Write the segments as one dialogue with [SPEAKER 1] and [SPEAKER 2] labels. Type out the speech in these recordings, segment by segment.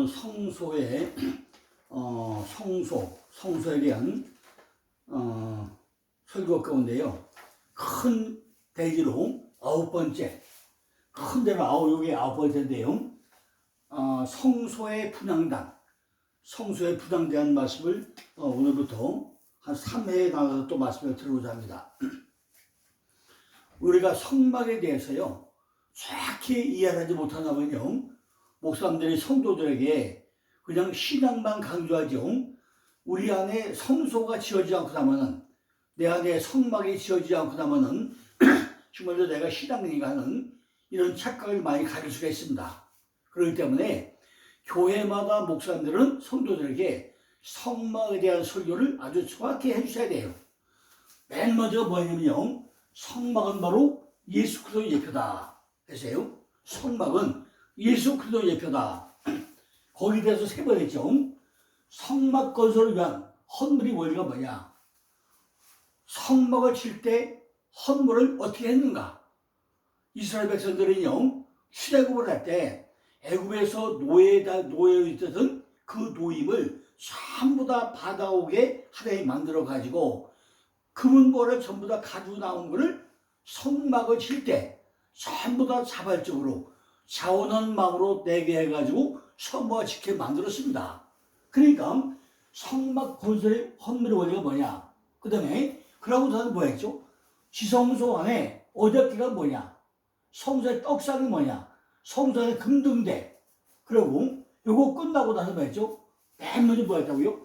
[SPEAKER 1] 오늘은 성소의 어, 성소, 성소에 대한 어, 설교 가운데요. 큰 대지로 아홉 번째, 큰 대로 아홉 여기 아홉 번째인데요. 어, 성소의 분양단, 성소의 분양에 대한 말씀을 어, 오늘부터 한 3회에 나눠서 또 말씀을 드리고자 합니다. 우리가 성막에 대해서요, 정확히 이해하지 못하다면요, 목사님들이 성도들에게 그냥 신앙만 강조하죠. 우리 안에 성소가 지어지지 않고 나면은 내 안에 성막이 지어지지 않고 나면은 정말로 내가 신앙인가 하는 이런 착각을 많이 가질 수가 있습니다. 그렇기 때문에 교회마다 목사님들은 성도들에게 성막에 대한 설교를 아주 정확히 해주셔야 돼요. 맨 먼저 뭐냐면요. 성막은 바로 예수 그리스도의 예표다. 했어요. 성막은 예수 그리스도의 예표다. 거기에 대해서 세 번 했죠. 성막 건설을 위한 헌물이 원리가 뭐냐? 성막을 칠 때 헌물을 어떻게 했는가? 이스라엘 백성들은요, 출애굽을 할 때 애굽에서 노예다 노예에 있었던 그 노임을 전부 다 받아오게 하나님 만들어 가지고 금은보를 전부 다 가지고 나온 거를 성막을 칠 때 전부 다 자발적으로 자원한 마음으로 내게 해가지고 지켜 만들었습니다. 그러니까 성막 건설의 헌물의 원리가 뭐냐? 그 다음에 그러고 나서 뭐 했죠? 지성소 안에 어저께가 뭐냐? 성소의 떡상이 뭐냐? 성소의 금등대. 그리고 요거 끝나고 나서 뭐 했죠? 맨 먼저 뭐 했다고요?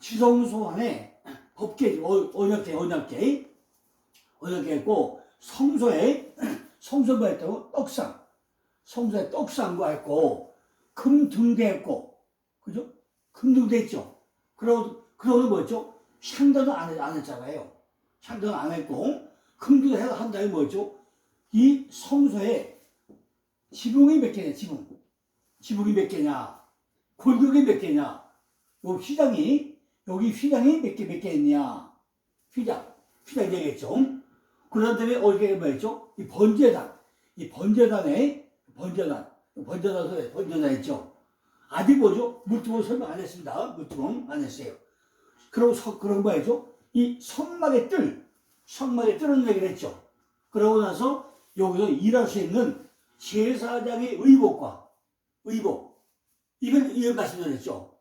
[SPEAKER 1] 지성소 안에 법계, 어, 언약계, 언약계. 언약계 했고 성소에 성소 뭐 했다고? 떡상. 성소에 떡상과 했고 금등대 했고 그죠? 금등대 했죠. 그러고 그러고 뭐였죠? 상단은 안, 했- 안 했잖아요. 상단은 안 했고 금등대 해서 한 다음에 뭐였죠? 이 성소에 지붕이 몇 개냐? 지붕. 지붕이 몇 개냐? 골격이 몇 개냐? 요 휘장이 여기 휘장이 몇 개 몇 개 있냐? 휘장. 휘장 되겠죠. 그런 다음에 어디가 뭐였죠? 이 번제단. 이 번제단에 번제단. 번제단 번제단 했죠. 아직 뭐죠? 물두멍 설명 안 했습니다. 물두멍 안 했어요. 그러고 서, 그런 거 했죠? 이 성막의 뜰, 성막의 뜰은 얘기를 했죠. 그러고 나서 여기서 일할 수 있는 제사장의 의복과 의복 이걸 이걸 말씀드렸죠.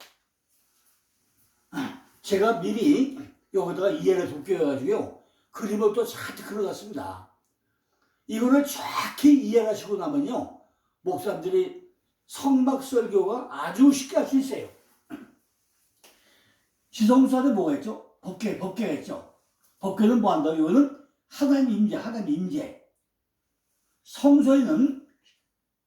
[SPEAKER 1] 제가 미리 여기다가 이해를 돕겨가지고요 그림을 또 잔뜩 그려놨습니다. 이거를 정확히 이해하시고 나면요 목사님들이 성막 설교가 아주 쉽게 할 수 있어요. 지성수한테 뭐가 있죠? 법계, 법계가 있죠. 법계는 뭐 한다고? 이거는 하나님 임재, 하나님 임재. 성소에는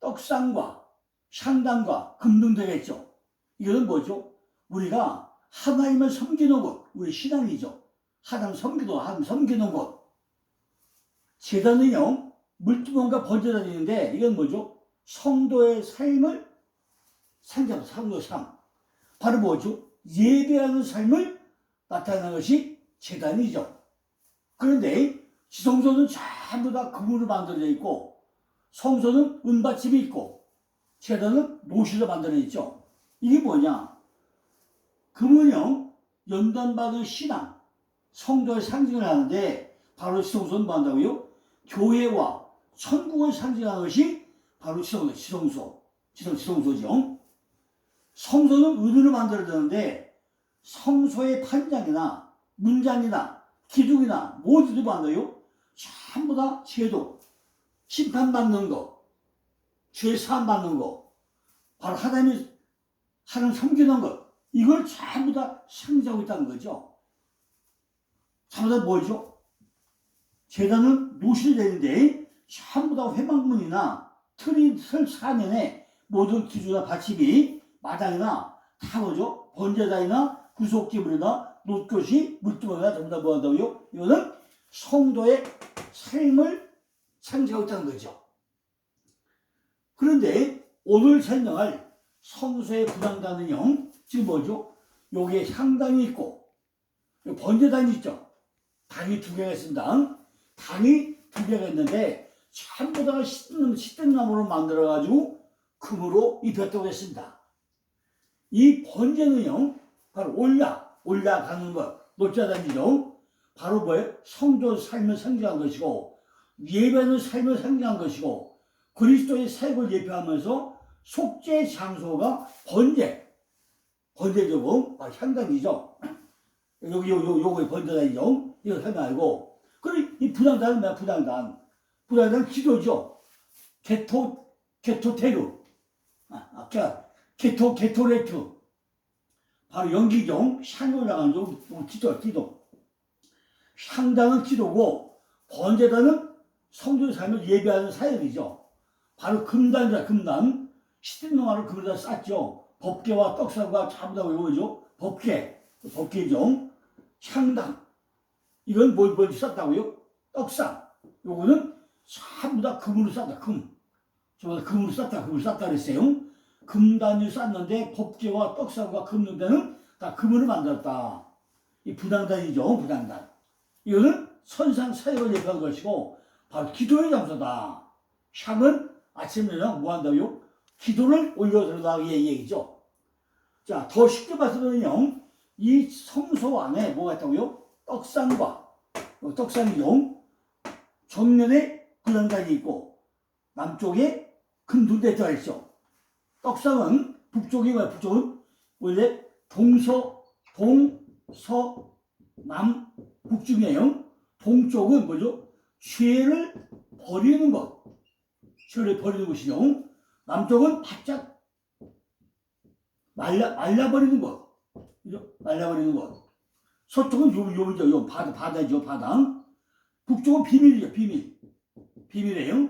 [SPEAKER 1] 떡상과 샹당과 금등대가 있죠. 이거는 뭐죠? 우리가 하나님을 섬기는 곳, 우리 신앙이죠. 하나님 섬기도, 하나님 섬기는 곳. 재단은요, 물두멍과 번제단이 있는데, 이건 뭐죠? 성도의 삶을 성도의 삶. 바로 뭐죠? 예배하는 삶을 나타내는 것이 재단이죠. 그런데 지성소는 전부 다 금으로 만들어져 있고 성소는 은받침이 있고 재단은 노시로 만들어져 있죠. 이게 뭐냐? 금은요 연단받은 신앙, 성도의 상징을 하는데 바로 지성소는 뭐 한다고요? 교회와 천국을 상징하는 것이 바로 지성소, 지성소, 지성, 지성소죠. 성소는 은으로 만들어졌는데 성소의 판장이나 문장이나 기둥이나 모두도 만들어요. 전부 다 제도, 심판받는 거, 죄 사함 받는 거, 바로 하나님이 하나님 섬기는 것, 이걸 전부 다 상징하고 있다는 거죠. 전부 다 뭐죠? 재단은 노실이 되는데 전부 다 회망문이나 틀이 설 사면에 모든 기주나 받침이 마당이나 다 뭐죠? 번제단이나 구속기물이나 노교시 물두멍이나 전부 다 뭐한다고요? 이거는 성도의 삶을 있다는 거죠. 그런데 오늘 설명할 성소의 부담단은요, 지금 뭐죠? 여기에 향당이 있고, 번제단이 있죠. 당이 두 개가 있습니다. 당이 두 개가 있는데, 전부 다 시든, 시든 나무로 만들어가지고 금으로 입혔다고 했습니다. 이 번제는요, 바로 올라, 올라가는 것, 노자단이죠. 바로 뭐예요? 성도 삶을 상징한 것이고, 예배는 삶을 상징한 것이고, 그리스도의 사역을 예표하면서 속죄 장소가 번제, 번제적은 바로 현장이죠. 여기, 요, 요, 요거 번제단이죠. 이거 설명하고, 그리고 이 부당단은 뭐야, 부당단. 부당단은 기도죠. 게토, 게토테루. 아, 아까 게토, 게토레트. 바로 연기종, 향을 나가는 종, 기도, 기도. 향당은 기도고, 번제단은 성도의 삶을 예배하는 사역이죠. 바로 금단이다, 금단. 시든 동안을 금에다 쌌죠. 법계와 떡상과 다 뭐죠? 법계, 법계종. 향당. 이건 뭘, 뭘 쌌다고요? 떡상. 요거는 전부 다 금으로 쌌다, 금. 저거 금으로 쌌다, 금으로 쌌다 그랬어요. 금단을 쌌는데 법계와 떡상과 금능대는 다 금으로 만들었다. 이 부당단이죠, 부당단. 이거는 선상 사역을 예표한 것이고 바로 기도의 장소다. 향은 아침 저녁 뭐 한다고요? 기도를 올려드린다 이 얘기죠. 자, 더 쉽게 말씀드리면 이 성소 안에 뭐가 있다고요? 떡상과 어, 떡상이죠. 정면에 부당단이 있고 남쪽에 금둔대 들어 있죠. 떡상은 북쪽이 뭐야? 북쪽은 원래 동서, 동서, 남, 북중이에요. 동쪽은 뭐죠? 죄를 버리는 것. 죄를 버리는 것이죠. 남쪽은 바짝 말라, 말라버리는 것. 말라버리는 것. 서쪽은 요, 요죠. 요 바다, 바다죠. 바다. 북쪽은 비밀이죠. 비밀. 비밀이에요.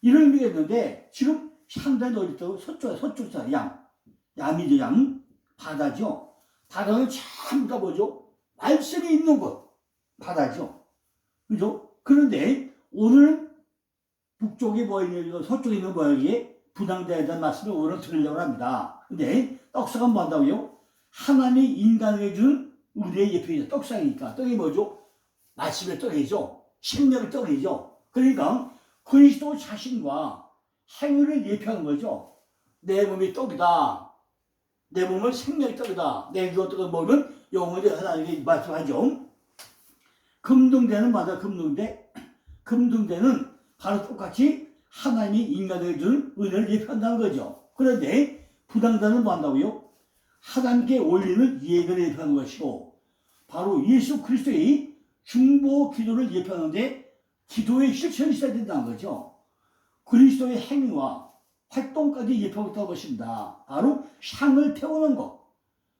[SPEAKER 1] 이런 의미가 있는데 지금 어디 있다고? 서쪽에 서쪽에 양. 양이죠. 양. 바다죠. 바다는 전부 다 뭐죠? 말씀이 있는 곳. 바다죠. 그죠? 그런데 오늘 북쪽에 뭐 있는, 서쪽에 있는 이게? 부당대에 대한 말씀을 오늘 드리려고 합니다. 근데 떡상은 뭐 한다고요? 하나님이 인간에게 준 우리의 예표이죠. 떡상이니까. 떡이 뭐죠? 말씀의 떡이죠. 생명의 떡이죠. 그러니까 그리스도 자신과 행위를 예표하는 거죠. 내 몸이 떡이다. 내 몸은 생명의 떡이다. 내 그것들을 먹으면 영원히 하나님이 말씀하죠. 금등대는 맞아, 금등대. 금등대는 바로 똑같이 하나님이 인간에게 준 은혜를 예표한다는 거죠. 그런데 부당단은 뭐 한다고요? 하나님께 올리는 예배를 예표하는 것이고, 바로 예수 그리스도의 중보 기도를 예표하는데, 기도의 실천이 있어야 된다는 거죠. 그리스도의 행위와 활동까지 있다는 것입니다. 바로 향을 태우는 것.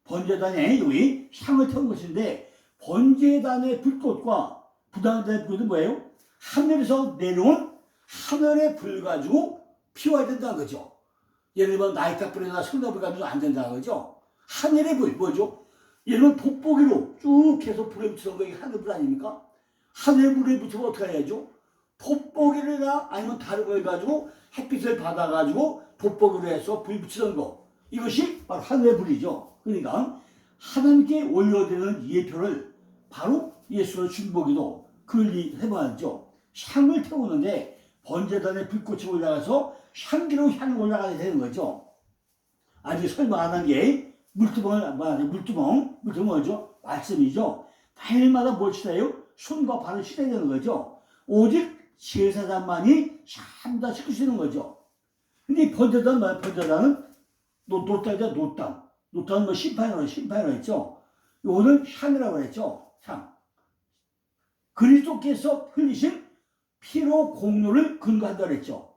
[SPEAKER 1] 번제단에 여기 향을 태우는 것인데, 번제단의 불꽃과 부당단의 불꽃은 뭐예요? 하늘에서 내려온 하늘의 불 가지고 피워야 된다는 거죠. 예를 들면 나이타불이나 성나불 가지고 안 된다는 거죠. 하늘의 불, 뭐죠? 예를 들면 돋보기로 쭉 해서 불에 붙이는 거 하늘불 아닙니까? 하늘의 불에 붙이면 어떻게 해야죠? 돋보기나 아니면 다른 걸 가지고 햇빛을 받아가지고 돋보기로 해서 불 붙이는 거. 이것이 바로 하늘의 불이죠. 그러니까 하나님께 올려드리는 예표를 바로 예수의 중보기도 그걸 해봐야죠. 향을 태우는데 번제단에 불꽃이 올라가서 향기로 향이 올라가야 되는 거죠. 아직 설명 안한 게 물두멍을 말하죠. 물두멍, 물두멍 뭐죠? 말씀이죠. 달마다 뭘 치다요? 손과 발을 치야 되는 거죠. 오직 제사장만이 참다 있는 거죠. 근데 이 번제단 뭐야? 번제단은 노, 노땅이죠, 노땅. 노땅은 뭐 심판이라고, 심판이라고 했죠. 요거는 향이라고 했죠. 향. 그리스도께서 흘리신 피로 공로를 근거한다 그랬죠.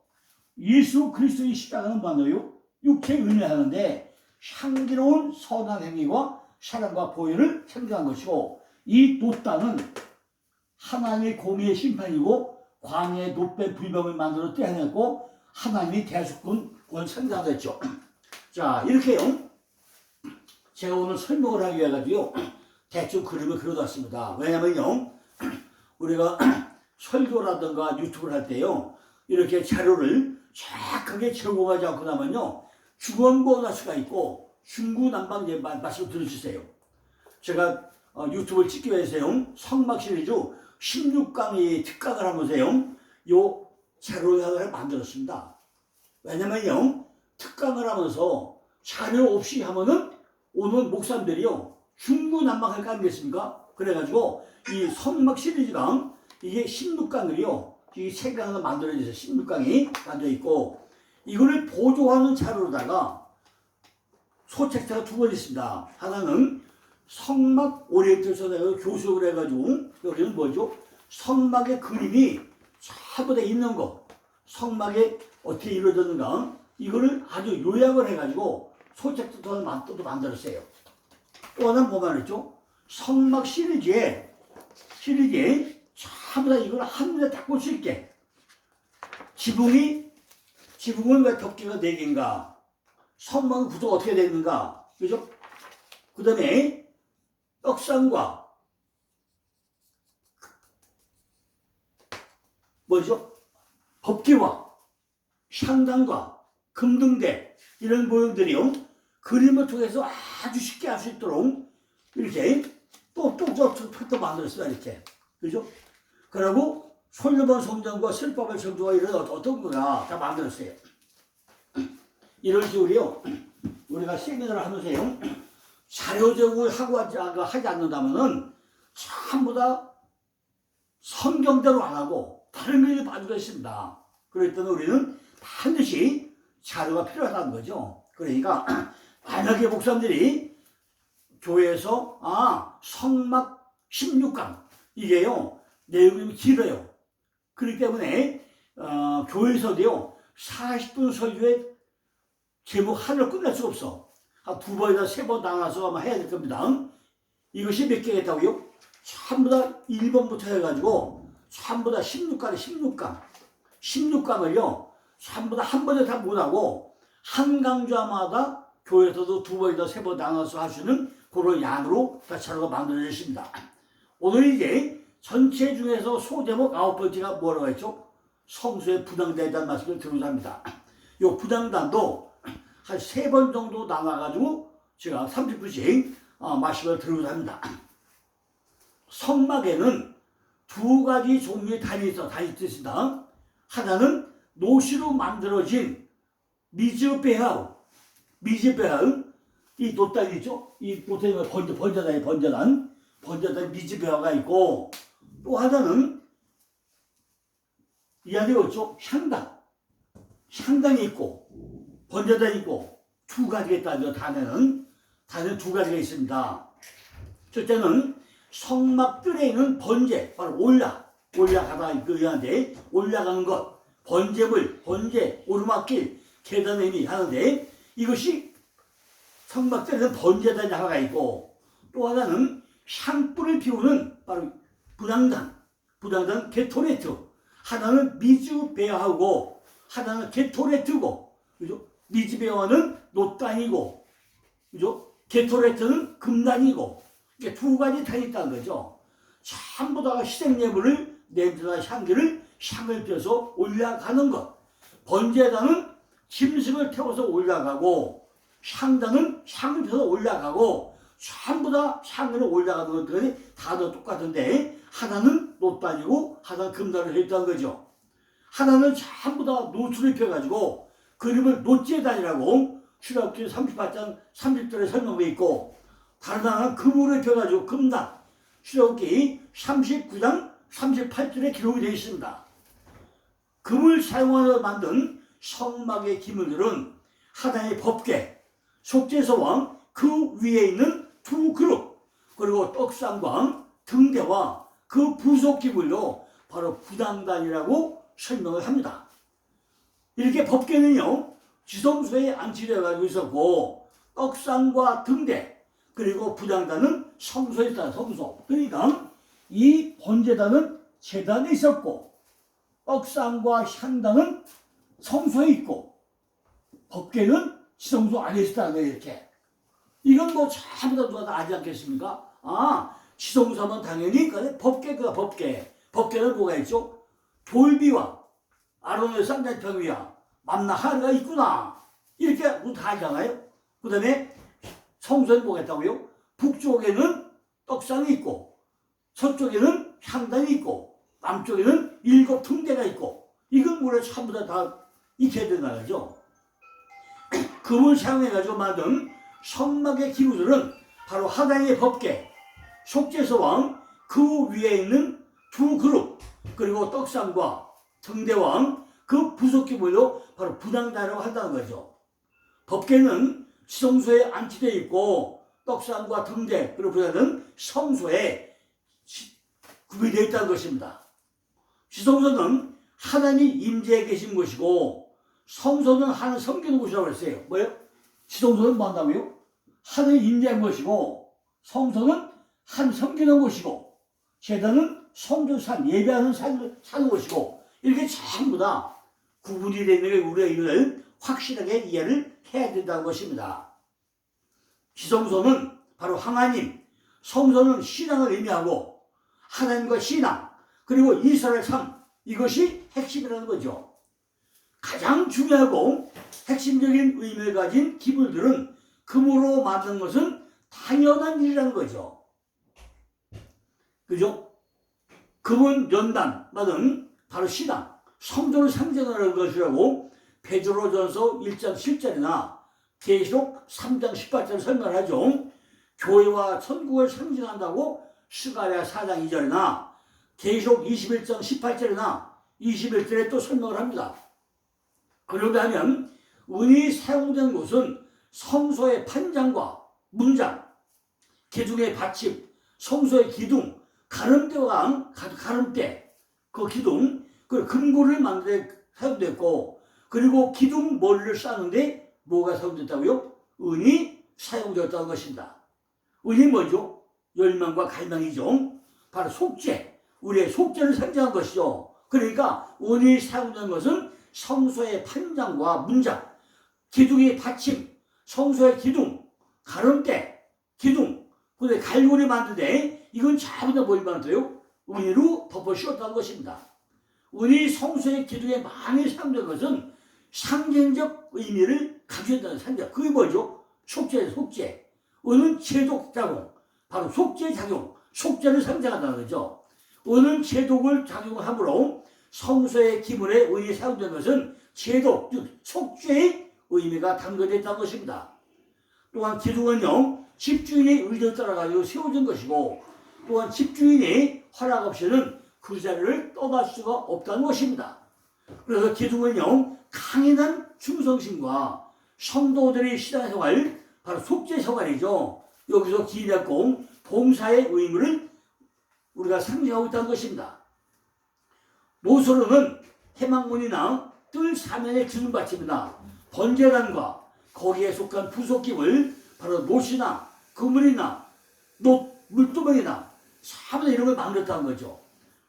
[SPEAKER 1] 예수 그리스도의 십자가는 뭐예요? 육체 은혜하는데 향기로운 선한 행위와 사랑과 보혈을 생각한 것이고 이 노땅은 하나님의 공의의 심판이고 광야의 노뱀 불병을 만들어 떼어냈고 하나님이 대속군 권 생각했죠. 자 이렇게요. 제가 오늘 설명을 하기 위해 가지고 대충 그림을 그려놨습니다. 왜냐면요. 우리가 설교라든가 유튜브를 할 때요. 이렇게 자료를 정확하게 제공하지 않고 나면요. 중원고나 수가 있고 중구난방 예, 말씀 들어주세요. 제가 어, 유튜브를 찍기 위해서요. 성막 시리즈 16강의 특강을 하면서요. 요 자료를 만들었습니다. 왜냐면요. 특강을 하면서 자료 없이 하면은 오늘 목사님들이요 중구난방할 거 아니겠습니까? 그래가지고 이 성막 시리즈강 이게 16강이요 이 세 강을 만들어져서 16강이 만들어 있고 이거를 보조하는 자료로다가 소책자가 두 번 있습니다. 하나는 성막 오리엔테이션 교수를 해가지고 여기는 뭐죠? 성막의 그림이 전부 다 있는 거 성막에 어떻게 이루어졌는가 이거를 아주 요약을 해가지고 소책자도 또 만들었어요. 또 하나는 뭐만 했죠? 성막 시리즈에 시리즈에 전부 다 이걸 한눈에 딱 볼 수 있게 지붕이 지붕은 왜 덮개가 네 개인가? 성막 구조가 어떻게 되는가? 그죠? 그 다음에 떡상과 뭐죠? 법기와 상단과 금등대 이런 모형들이요 그림을 통해서 아주 쉽게 할 수 있도록 이렇게 또또또 만들었어요 이렇게 그죠? 그리고 솔로몬 성전과 슬퍼발 성전과 이런 어떤 거가 다 만들었어요. 이런 식으로요 우리가 세미나를 하면서요 자료적으로 하고 하지, 하지 않는다면은 전부 다 성경대로 안 하고 다른 글을 봐주고 있습니다. 때는 우리는 반드시 자료가 필요하다는 거죠. 그러니까 만약에 목사님들이 교회에서 아 성막 16강 이게요 내용이 길어요. 그렇기 때문에 어, 교회에서도요 40분 설교에 제목 하나를 끝낼 수가 없어. 한두 번이나 세 번 나눠서 아마 해야 될 겁니다. 이것이 몇 개겠다고요? 전부 다 1번부터 해가지고 전부 다 16강, 16강. 16강을요, 전부 다한 번에 다 못하고, 한 강좌마다 교회에서도 두 번이나 세 번 나눠서 하시는 그런 양으로 다 자료가 만들어졌습니다. 오늘 이제 전체 중에서 소제목 아홉 번째가 뭐라고 했죠? 성수의 부당대에 대한 말씀을 드리고자 합니다. 이 부당단도 한 세 번 정도 나눠가지고 제가 30분씩 어, 말씀을 드리고자 합니다. 성막에는 두 가지 종류의 단이 있어, 단이 있습니다. 하나는 노시로 만들어진 미즈베하우, 미즈베하우, 이 노단이 있죠? 이 보통에 번져, 번져단이 번져단, 번져단 미즈베하우가 있고, 또 하나는 이 안에 있죠? 향당, 향당이 있고, 번져단이 있고, 두 가지가 있다죠, 단에는. 단에는 두 가지가 있습니다. 첫째는 성막들에 있는 번제, 바로 올라, 올라가다 그하는데 올라가는 것, 번제물, 번제, 오르막길, 계단에 있는 하는데 이것이 성막들에 있는 번제단이 하나가 있고 또 하나는 향불을 피우는 바로 부당단, 부당단 게토레트, 하나는 미즈베어하고 하나는 게토레트고, 그죠? 미즈베어는 노단이고, 그죠? 게토레트는 금단이고, 이게 두 가지 다 있다는 거죠. 전부 다 희생 예물을 냄새나 향기를 향을 펴서 올라가는 것. 번제단은 짐승을 태워서 올라가고 향단은 향을 펴서 올라가고 전부 다 향을 올라가는 것들이 다다 똑같은데 하나는 노단이고 하나는 금단을 했다는 거죠. 하나는 전부 다 노출을 펴가지고 그림을 노제단이라고 출애굽기 38장 30절에 설명되어 있고 다른 하나는 금으로 펴가지고 금단 출애굽기 39장 38절에 기록이 되어 있습니다. 금을 사용하여 만든 성막의 기물들은 하나의 법궤, 속죄소왕 그 위에 있는 두 그릇 그리고 떡상과 등대와 그 부속 기물로 바로 부당단이라고 설명을 합니다. 이렇게 법궤는요 지성소에 안치되어 가지고 있었고 떡상과 등대 그리고 부당단은 성소에 있다 성소 그러니까 이 번제단은 재단에 있었고 떡상과 향단은 성소에 있고 법궤는 지성소 안에 있었다는 거예요 이렇게 이건 뭐 전부 다 누가 다 아지 않겠습니까? 아 지성소하면 당연히 그 법궤가 법궤 법궤는 뭐가 있죠? 돌비와 아론의 쌍자평위와 만나 하루가 있구나 이렇게 우리 다 알잖아요 그 다음에 뭐가 있다고요? 북쪽에는 떡상이 있고 서쪽에는 향단이 있고 남쪽에는 일곱 등대가 있고 이건 물에 전부 다, 다 익혀야 된다는 거죠. 금을 사용해가지고 만든 성막의 기구들은 바로 하나님의 법계, 속죄소왕, 그 위에 있는 두 그룹, 그리고 떡상과 등대왕, 그 부속기물도 바로 분양단이라고 한다는 거죠. 법계는 지성소에 안치되어 있고 떡상과 등대, 그리고 분양은 성소에 시- 구비되어 있다는 것입니다. 지성소는 하나님 임재에 계신 곳이고 성소는 하나님 섬기는 곳이라고 했어요. 뭐예요? 지성소는 뭐 한다고요? 하나님 임재한 것이고 성소는 한 섬기는 곳이고 제단은 성전 산 예배하는 산, 사는 곳이고 이렇게 전부 다 구분이 되는 게 우리가 이걸 확실하게 이해를 해야 된다는 것입니다. 지성소는 바로 하나님, 성소는 신앙을 의미하고 하나님과 신앙, 그리고 이스라엘 삶 이것이 핵심이라는 거죠. 가장 중요하고 핵심적인 의미를 가진 기물들은 금으로 만든 것은 당연한 일이라는 거죠. 그죠? 금은 연단 받은 바로 신앙, 성전을 상징하는 것이라고 베드로전서 1장 7절이나 계시록 3장 18절 설명하죠. 교회와 천국을 상징한다고 스가랴 4장 2절이나 계시록 21장 18절이나 21절에 또 설명을 합니다. 그런가 하면 은이 사용된 곳은 성소의 판장과 문장, 기둥의 받침, 성소의 기둥, 가름대와 가- 가름대, 그 기둥, 그 금고를 만드는 데 사용됐고, 그리고 기둥 머리를 싸는데 뭐가 사용됐다고요? 은이 사용되었다는 것입니다. 은이 뭐죠? 열망과 갈망이죠. 바로 속죄, 우리의 속죄를 상징한 것이죠. 그러니까 은이 사용된 것은 성소의 판장과 문장, 기둥의 받침, 성소의 기둥, 가름대, 기둥, 근데 갈고리 만드는데 이건 전부 다 뭘 만들어요? 은으로 덮어 씌웠다는 것입니다. 은이 성소의 기둥에 많이 사용된 것은 상징적 의미를 가지고 있다는 상징. 그게 뭐죠? 속죄, 속죄. 은은 제독 작용, 바로 속죄 작용, 속죄를 상징한다는 거죠. 은은 제독을 작용함으로 성소의 기물에 은이 사용된 것은 제독, 즉 속죄의 의미가 담겨져 있다는 것입니다. 또한 기둥은요, 집주인의 의견을 따라가지고 세워진 것이고, 또한 집주인이 허락 없이는 그 자리를 떠날 수가 없다는 것입니다. 그래서 기둥은요, 강인한 충성심과 성도들의 신앙생활, 바로 속죄 생활이죠. 여기서 기대공 봉사의 의무를 우리가 상징하고 있다는 것입니다. 노소로는 해망문이나 뜰 사면의 기둥받침이나 번제단과 거기에 속한 부속김을 바로 노시나 그물이나 노 물두멍이나 사면 이런 걸 만들었다는 거죠.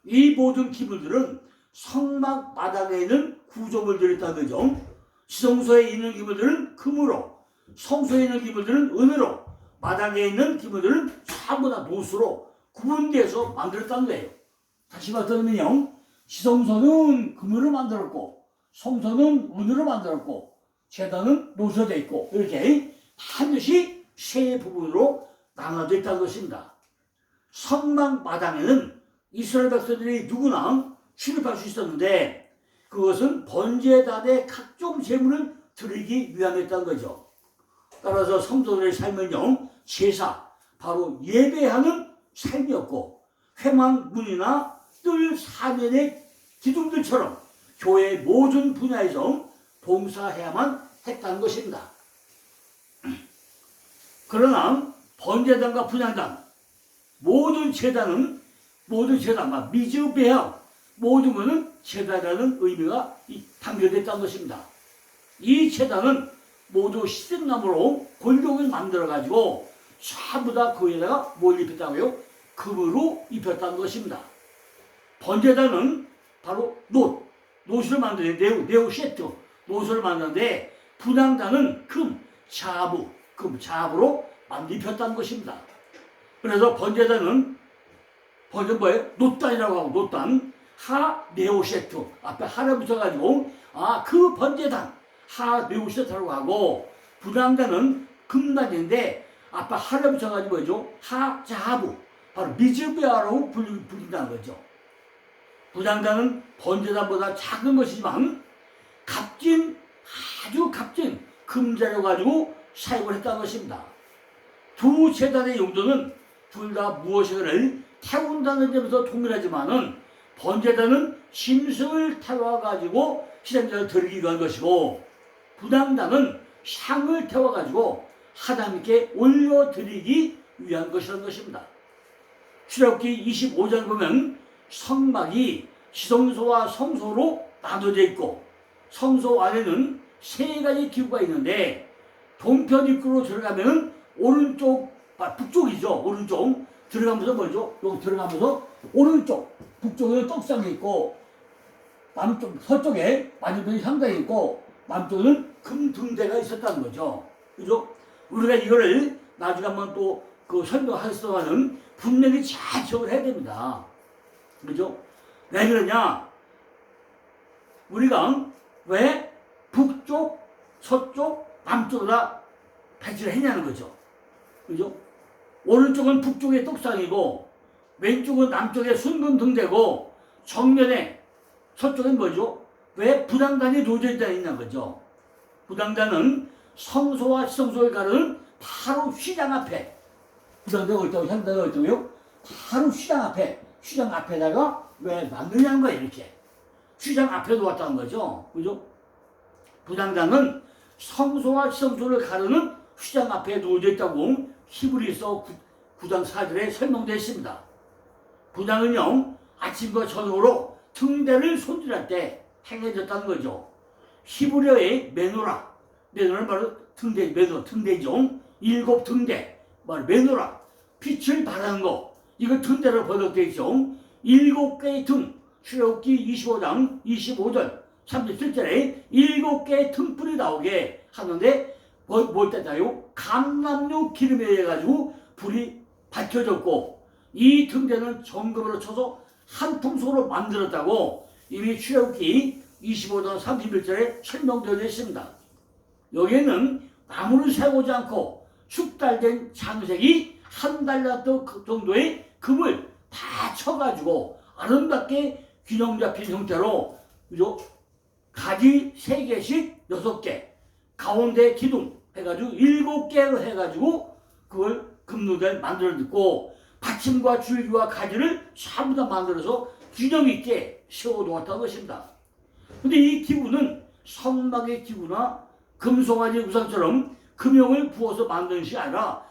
[SPEAKER 1] 이 모든 기물들은 성막 바닥에 있는 구조물들이 있다는 거죠. 지성소에 있는 기물들은 금으로, 성소에 있는 기물들은 은으로, 마당에 있는 기물들은 전부 다 노수로 구분돼서 만들었다는 거예요. 다시 말하면요, 지성소는 금으로 만들었고, 성소는 은으로 만들었고, 재단은 노수되어 있고, 이렇게 반드시 세 부분으로 나눠져 있다는 것입니다. 성막 마당에는 이스라엘 백성들이 누구나 출입할 수 있었는데 그것은 번제단의 각종 제물을 드리기 위함이었다는 거죠. 따라서 성도들의 삶은요 제사 바로 예배하는 삶이었고 회망문이나 뜰 사면의 기둥들처럼 교회의 모든 분야에서 봉사해야만 했다는 것입니다. 그러나 번제단과 분양단 모든 재단은 모든 재단과 미즈베아 모든 것은 재단이라는 의미가 있다는 것입니다. 이 재단은 모두 시든나무로 골격을 만들어 가지고 전부 다 거기에다가 뭘 입혔다고요? 금으로 입혔다는 것입니다. 번제단은 바로 노, 노수를 만드는 네오, 네오 세트, 노수를 만드는데 분양단은 금, 자부, 금, 자부로 만들 입혔다는 것입니다. 그래서 번제단은 번제 뭐예요? 노단이라고 하고 노단 하 네오세트 앞에 하를 붙여가지고 아 그 번제단 하 네오세트라고 하고 분양단은 금단인데 앞에 하를 붙여가지고 뭐죠? 하 자부 바로 미즈베아라고 불리- 불린다는 거죠. 분양단은 번제단보다 작은 것이지만 값진 아주 값진 금자를 가지고 사용을 했다는 것입니다. 두 재단의 용도는 둘 다 무엇인가를 태운다는 점에서 동일하지만은 번제단은 짐승을 태워가지고 시장자를 드리기 위한 것이고 부당단은 상을 태워가지고 하나님께 올려드리기 위한 것이라는 것입니다. 출애굽기 25장 보면 성막이 지성소와 성소로 나눠져 있고 성소 안에는 세 가지 기구가 있는데 동편 입구로 들어가면 오른쪽 아, 북쪽이죠 오른쪽 들어가면서 뭐죠 여기 들어가면서 오른쪽 북쪽에는 떡상이 있고 남쪽 서쪽에 맞은편이 상당히 있고 남쪽에는 금등대가 있었다는 거죠. 그죠? 우리가 이거를 나중에 한번 또 그 설명하겠습니다만은 분명히 잘 기억을 해야 됩니다. 그죠? 왜 그러냐? 우리가 왜 북쪽, 서쪽, 남쪽으로 배치를 했냐는 거죠. 그죠? 오른쪽은 북쪽의 떡상이고 왼쪽은 남쪽의 순금 등대고 정면에 서쪽은 뭐죠? 왜 부당단이 놓여져 있다는 거죠. 부당단은 성소와 시성소를 가르는 바로 시장 앞에 부당대가 어디다고 현대가 어디다고요? 바로 시장 앞에 시장 앞에다가 왜 만드냐는 거예요 이렇게 시장 앞에 놓았다는 거죠. 그죠? 부당장은 성소와 시성소를 가르는 휘장 앞에 놓여져 있다고 히브리서 9장 4절에 설명되어 있습니다. 부당은요, 아침과 저녁으로 등대를 손질할 때 행해졌다는 거죠. 히브리어의 메노라, 메노라는 바로 등대, 메노, 등대죠. 일곱 등대, 바로 메노라, 빛을 발하는 거, 이걸 등대로 번역되어 있죠. 일곱 개의 등, 출애굽기 25장 25절, 37절에 일곱 개의 등불이 나오게 하는데 뭐, 뭘 때다요? 감람류 기름에 의해 가지고 불이 밝혀졌고 이 등대는 정금으로 쳐서 한 통속으로 만들었다고 이미 출애굽기 25장 31절에 설명되어 있습니다. 여기에는 나무를 세우지 않고 숙달된 장색이 한 달러 정도의 금을 다 쳐가지고 아름답게 균형 잡힌 형태로 그죠? 가지 세 개씩 여섯 개, 가운데 기둥 해가지고 일곱 개로 해가지고 그걸 금누대를 만들어 듣고 받침과 줄기와 가지를 전부 다 만들어서 균형 있게 세워 놓았다는 것입니다. 근데 이 기구는 성막의 기구나 금송아지 우상처럼 금형을 부어서 만드는 것이 아니라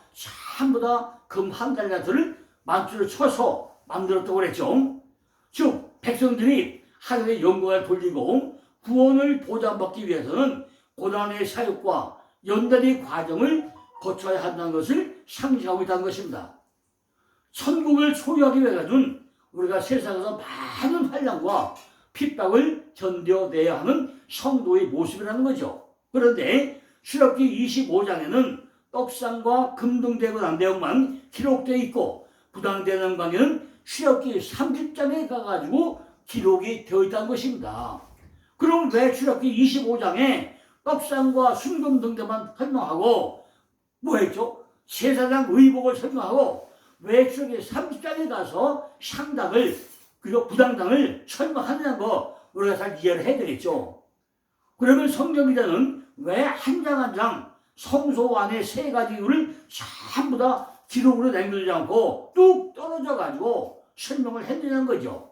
[SPEAKER 1] 전부 다 금 한 달라트를 만주를 쳐서 만들었다고 그랬죠. 즉 백성들이 하늘의 영광을 돌리고 구원을 보장받기 위해서는 고난의 사역과 연단의 과정을 거쳐야 한다는 것을 상징하고 있다는 것입니다. 천국을 소유하기 위해서는 우리가 세상에서 많은 환란과 핍박을 견뎌내야 하는 성도의 모습이라는 거죠. 그런데 출애굽기 25장에는 떡상과 금등대고 내용만 기록되어 있고 부당되는 관계는 출애굽기 30장에 가가지고 기록이 되어 있다는 것입니다. 그럼 왜 출애굽기 25장에 떡상과 순금 등대만 설명하고 뭐 했죠? 제사장 의복을 설명하고 왜 출애굽기 30장에 가서 상당을 그리고 부당당을 설명하느냐는 거 우리가 잘 이해를 해드렸죠. 그러면 성경 기자는 왜 한 장 한 장 성소 안에 세 가지 이유를 전부 다 기록으로 남겨두지 않고 뚝 떨어져 가지고 설명을 해드리는 거죠.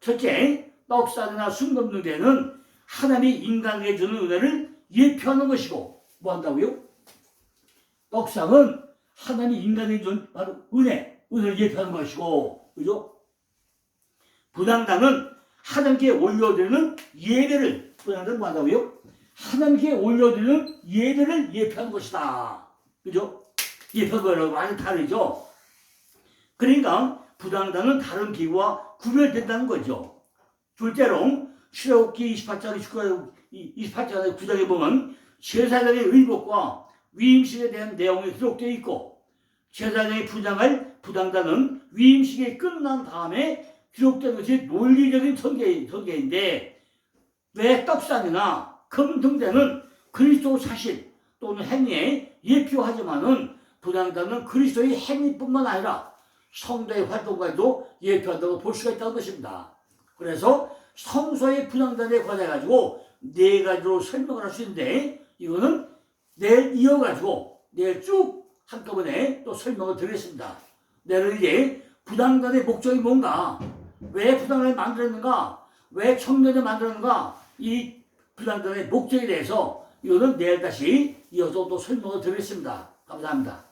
[SPEAKER 1] 첫째, 떡상이나 순금등대는 하나님이 인간에게 주는 은혜를 예표하는 것이고 뭐 한다고요? 떡상은 하나님이 인간에게 준 바로 은혜, 은혜를 예표하는 것이고 그죠? 부당당은 하나님께 올려드리는 예배를 부당당은 뭐 한다고요? 하나님께 올려드리는 예배를 예표하는 것이다. 그죠? 예표하는 거랑 완전 다르죠? 그러니까 부당당은 다른 기구와 구별된다는 거죠. 둘째로 출애굽기 28장 28장 9장에 보면 제사장의 의복과 위임식에 대한 내용이 기록되어 있고 제사장이 부장할 부당단은 위임식이 끝난 다음에 기록된 것이 논리적인 전개, 전개인데 왜 떡상이나 금 등대는 그리스도 사실 또는 행위에 예표하지만은 부당단은 그리스도의 행위뿐만 아니라 성도의 활동과도 예표한다고 볼 수가 있다는 것입니다. 그래서 성소의 분양단에 관해 가지고 네 가지로 설명을 할 수 있는데 이거는 내일 이어가지고 내일 쭉 한꺼번에 또 설명을 드리겠습니다. 내일 이제 부당단의 목적이 뭔가, 왜 부당단을 만들었는가, 왜 청년을 만들었는가, 이 부당단의 목적에 대해서 이거는 내일 다시 이어서 또 설명을 드리겠습니다. 감사합니다.